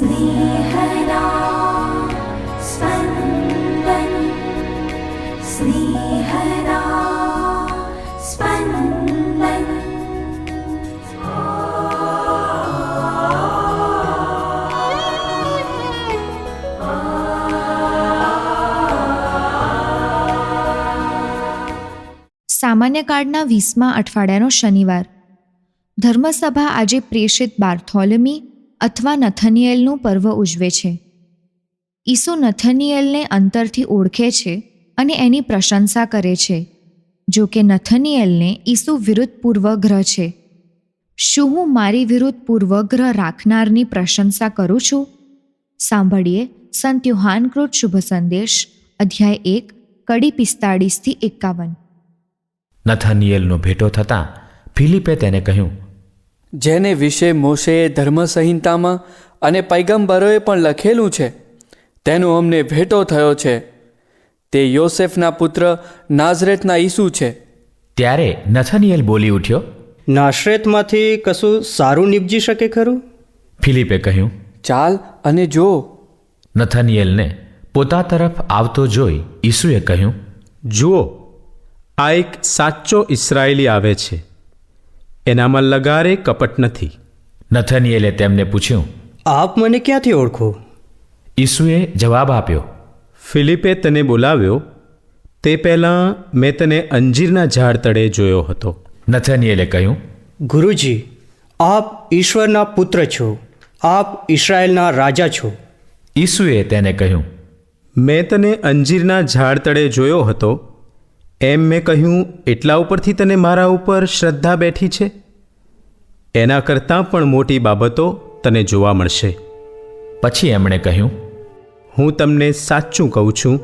स्नेहदा स्पन्दन् स्नेहदा स्पन्दन् સામાન્ય કાળના વીસમા અઠવાડિયાનો શનિવાર ધર્મસભા આજે પ્રેષિત બાર્થોલમી અથવા નથનિયેલનું પર્વ ઉજવે છે. ઈસુ નથનિયેલને અંતરથી ઓળખે છે અને એની પ્રશંસા કરે છે. જો કે નથનિયેલને ઈસુ વિરુદ્ધ પૂર્વગ્રહ છે. શું હું મારી વિરુદ્ધ પૂર્વગ્રહ રાખનારની પ્રશંસા કરું છું? સાંભળીએ સંત યુહાનકૃત શુભ સંદેશ, અધ્યાય એક, કડી પિસ્તાળીસથી એકાવન. નથાનિયેલનો ભેટો થતાં ફિલિપે તેને કહ્યું જેને વિશે મોશેએ ધર્મસંહિતામાં અને પૈગંબરોએ પણ લખેલું છે તેનો અમને ભેટો થયો છે. તે યોસેફના પુત્ર નાઝરેતના ઈસુ છે. ત્યારે નથાનિયેલ બોલી ઉઠ્યો નાશરેતમાંથી કશું સારું નીપજી શકે ખરું? ફિલિપે કહ્યું ચાલ અને જો. નથનિયલને પોતા તરફ આવતો જોઈ ઈસુએ કહ્યું જુઓ આ એક સાચો ઇસરાયેલી આવે છે. એનામાં લગારે કપટ નથી. નથનિયેલે તેમને પૂછ્યું આપ મને ક્યાંથી ઓળખો? ઈસુએ જવાબ આપ્યો ફિલિપે તને બોલાવ્યો તે પહેલાં મેં તને અંજીરના ઝાડ તળે જોયો હતો. નથનિયેલે કહ્યું ગુરુજી આપ ઈશ્વરના પુત્ર છો આપ ઇસરાયેલના રાજા છો. ઈસુએ તેને કહ્યું મેં તને અંજીરના ઝાડ તળે જોયો હતો એમ મેં કહ્યું એટલા ઉપરથી તને મારા ઉપર શ્રદ્ધા બેઠી છે? એના કરતાં પણ મોટી બાબતો તને જોવા મળશે. પછી એમણે કહ્યું હું તમને સાચું કહું છું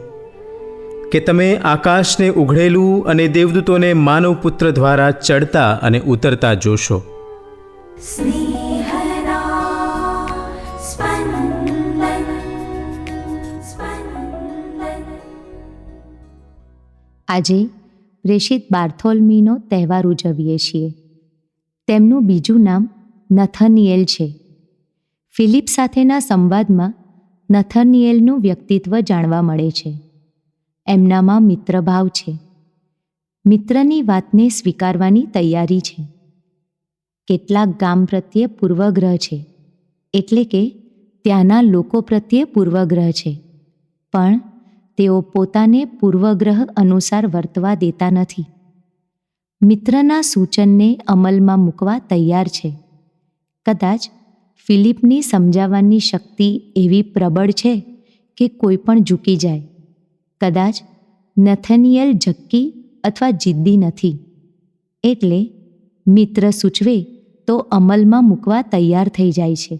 કે તમે આકાશને ઉઘડેલું અને દેવદૂતોને માનવ પુત્ર દ્વારા ચડતા અને ઉતરતા જોશો. સ્નેહ આજે પ્રેષિત બાર્થોલમીનો તહેવાર ઉજવીએ છીએ. તેમનું બીજું નામ નથનિયેલ છે. ફિલિપ સાથેના સંવાદમાં નથનિયેલનું વ્યક્તિત્વ જાણવા મળે છે. એમનામાં મિત્રભાવ છે. મિત્રની વાતને સ્વીકારવાની તૈયારી છે. કેટલાક ગામ પ્રત્યે પૂર્વગ્રહ છે. એટલે કે ત્યાંના લોકો પ્રત્યે પૂર્વગ્રહ છે. પણ તેઓ પોતાને પૂર્વગ્રહ અનુસાર વર્તવા દેતા નથી. મિત્રના સૂચનને અમલમાં મૂકવા તૈયાર છે. કદાચ ફિલિપની સમજાવવાની શક્તિ એવી પ્રબળ છે કે કોઈ પણ ઝૂકી જાય. કદાચ નથનિયલ ઝક્કી અથવા જિદ્દી નથી. એટલે મિત્ર સૂચવે તો અમલમાં મૂકવા તૈયાર થઈ જાય છે.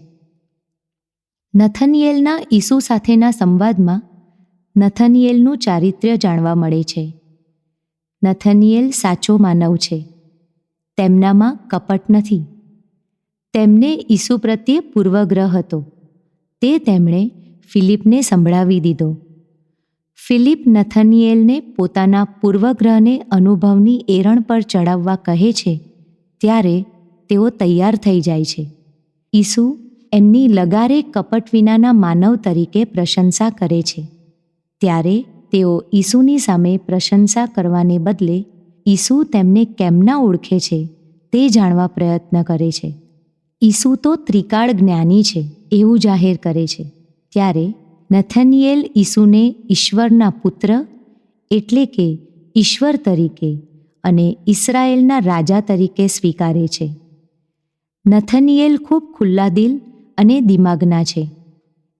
નથનિયેલના ઈસુ સાથેના સંવાદમાં નથનિયેલનું ચારિત્ર્ય જાણવા મળે છે. નથનિયેલ સાચો માનવ છે. તેમનામાં કપટ નથી. તેમને ઈસુ પ્રત્યે પૂર્વગ્રહ હતો. તે તેમણે ફિલિપને સંભળાવી દીધો. ફિલિપ નથનિયેલને પોતાના પૂર્વગ્રહને અનુભવની એરણ પર ચડાવવા કહે છે ત્યારે તેઓ તૈયાર થઈ જાય છે. ઈસુ એમની લગારે કપટ વિનાના માનવ તરીકે પ્રશંસા કરે છે. ત્યારે તેઓ ઈસુની સામે પ્રશંસા કરવાને બદલે ઈસુ તેમને કેમના ઓળખે છે તે જાણવા પ્રયત્ન કરે છે. ઈસુ તો ત્રિકાળ જ્ઞાની છે એવું જાહેર કરે છે. ત્યારે નથનિયેલ ઈસુને ઈશ્વરના પુત્ર એટલે કે ઈશ્વર તરીકે અને ઇસરાયેલના રાજા તરીકે સ્વીકારે છે. નથનિયેલ ખૂબ ખુલ્લા દિલ અને દિમાગના છે.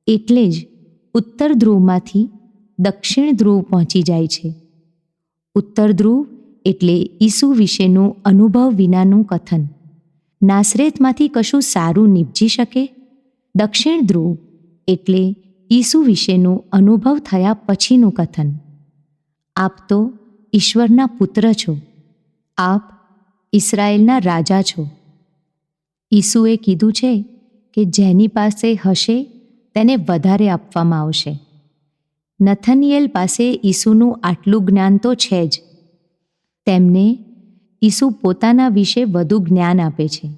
એટલે જ ઉત્તર ધ્રુવમાંથી દક્ષિણ ધ્રુવ પહોંચી જાય છે. ઉત્તર ધ્રુવ એટલે ઈસુ વિશેનું અનુભવ વિનાનું કથન. નાસરેતમાંથી કશું સારું નીપજી શકે? દક્ષિણ ધ્રુવ એટલે ઈસુ વિશેનું અનુભવ થયા પછીનું કથન. આપ તો ઈશ્વરના પુત્ર છો. આપ ઇસરાયેલના રાજા છો. ઈસુએ કીધું છે કે જેની પાસે હશે તેને વધારે આપવામાં આવશે. નથનિયેલ પાસે ઈસુનું આટલું જ્ઞાન તો છે જ. તેમને ઈસુ પોતાના વિશે વધુ જ્ઞાન આપે છે.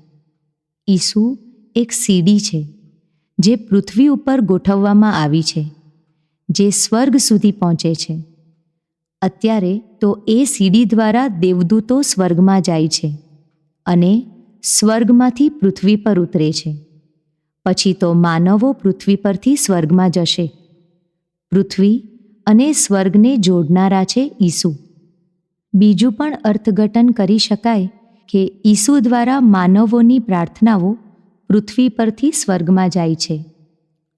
ઈસુ એક સીડી છે, જે પૃથ્વી ઉપર ગોઠવવામાં આવી છે, જે સ્વર્ગ સુધી પહોંચે છે. અત્યારે તો એ સીડી દ્વારા દેવદૂતો સ્વર્ગમાં જાય છે અને સ્વર્ગમાંથી પૃથ્વી પર ઉતરે છે. પછી તો માનવો પૃથ્વી પરથી સ્વર્ગમાં જશે. પૃથ્વી અને સ્વર્ગને જોડનારા છે ઈસુ. બીજું પણ અર્થઘટન કરી શકાય કે ઈસુ દ્વારા માનવોની પ્રાર્થનાઓ પૃથ્વી પરથી સ્વર્ગમાં જાય છે.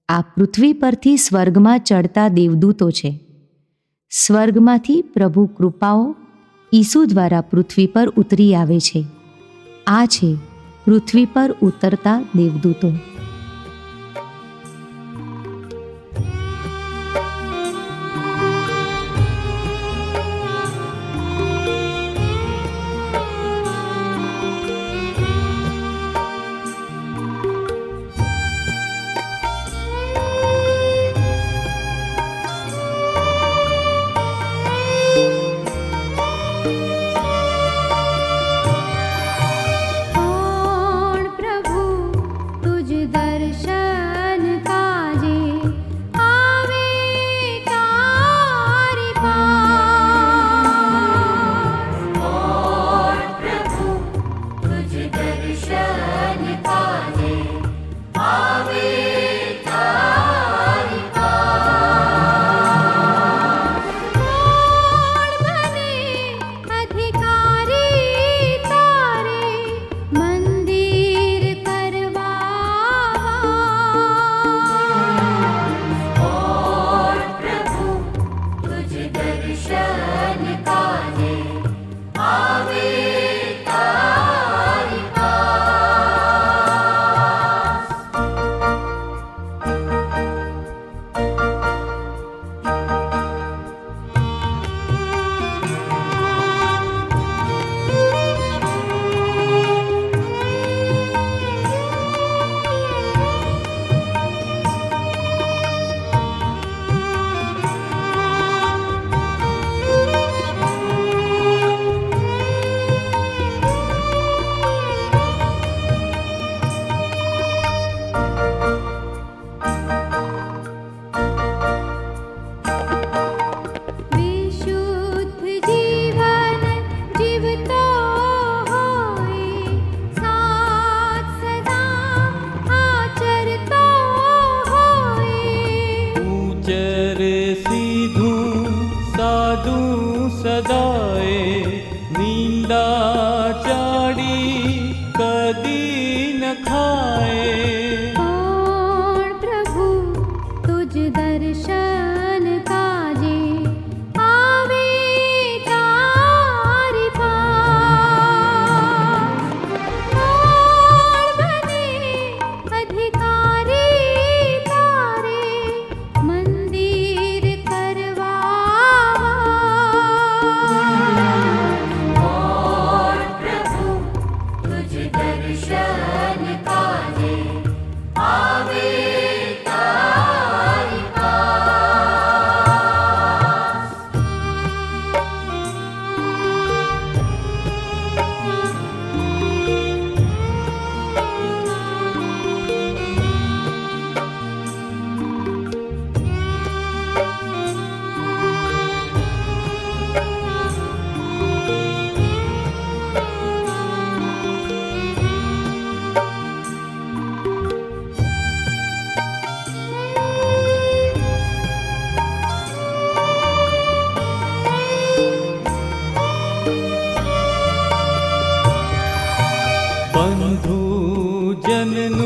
આ પૃથ્વી પરથી સ્વર્ગમાં ચડતા દેવદૂતો છે. સ્વર્ગમાંથી પ્રભુ કૃપાઓ ઈસુ દ્વારા પૃથ્વી પર ઉતરી આવે છે. આ છે પૃથ્વી પર ઉતરતા દેવદૂતો. जुदर्श बंधु जनन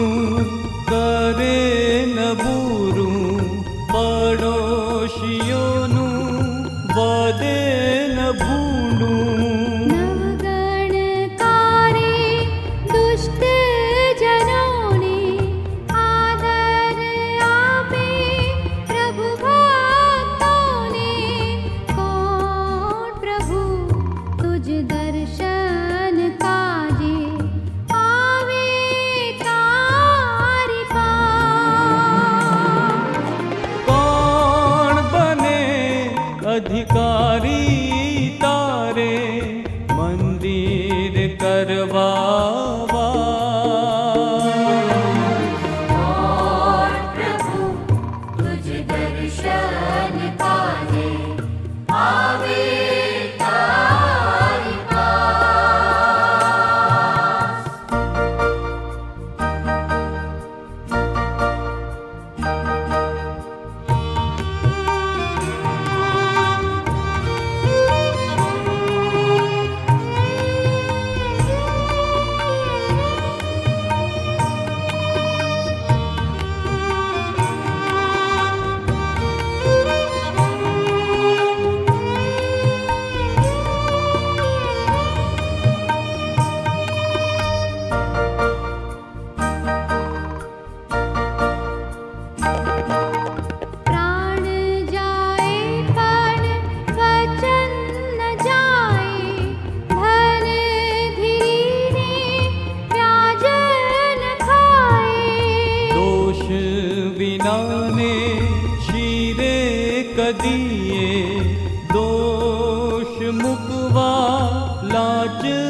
મૂકવા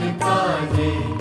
ne parlez.